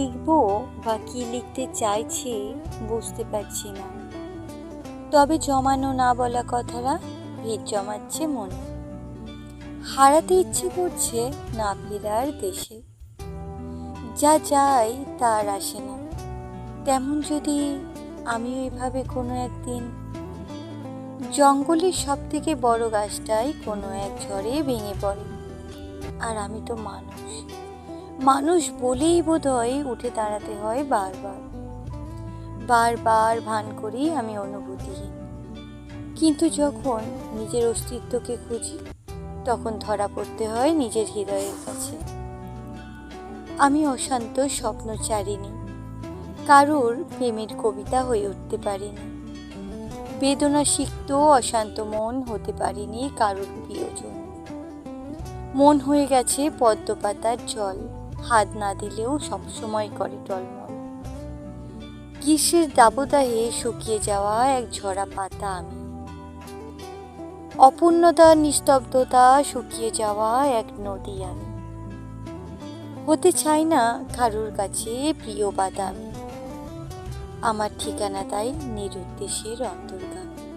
লিখব বা কি লিখতে চাইছি বুঝতে পারছি না। তবে জমানো না বলা কথারা ভিড় জমাচ্ছে মনে। হারাতে ইচ্ছে করছে না ফেরার দেশে। যা যাই তার আসে না। তেমন যদি আমি ওইভাবে কোনো একদিন জঙ্গলের সব থেকে বড় গাছটাই কোনো এক ঝড়ে ভেঙে পড়ে। আর আমি তো মানুষ। মানুষ বলেই বোধ হয় উঠে দাঁড়াতে হয় বারবার। বারবার ভান করি আমি অনুভূতিহীন। কিন্তু যখন নিজের অস্তিত্বকে খুঁজি, তখন ধরা পড়তে হয় নিজের হৃদয়ের কাছে। আমি অশান্ত স্বপ্ন চারিনি কারোর প্রেমের কবিতা হয়ে উঠতে পারিনি। বেদনা সিক্ত অশান্ত মন হতে পারিনি কারোর প্রিয়জন। মন হয়ে গেছে পদ্মপাতার জল। হাত না দিলেও সবসময় করে টলমল। গ্রীষ্মের দাবদাহে শুকিয়ে যাওয়া এক ঝরা পাতা আমি। অপূর্ণতা, নিস্তব্ধতা শুকিয়ে যাওয়া এক নদী আমি। হতে চাই না কারোর কাছে প্রিয় বাদামি। আমার ঠিকানা তাই নিরুদ্দেশের অন্তর্গামী।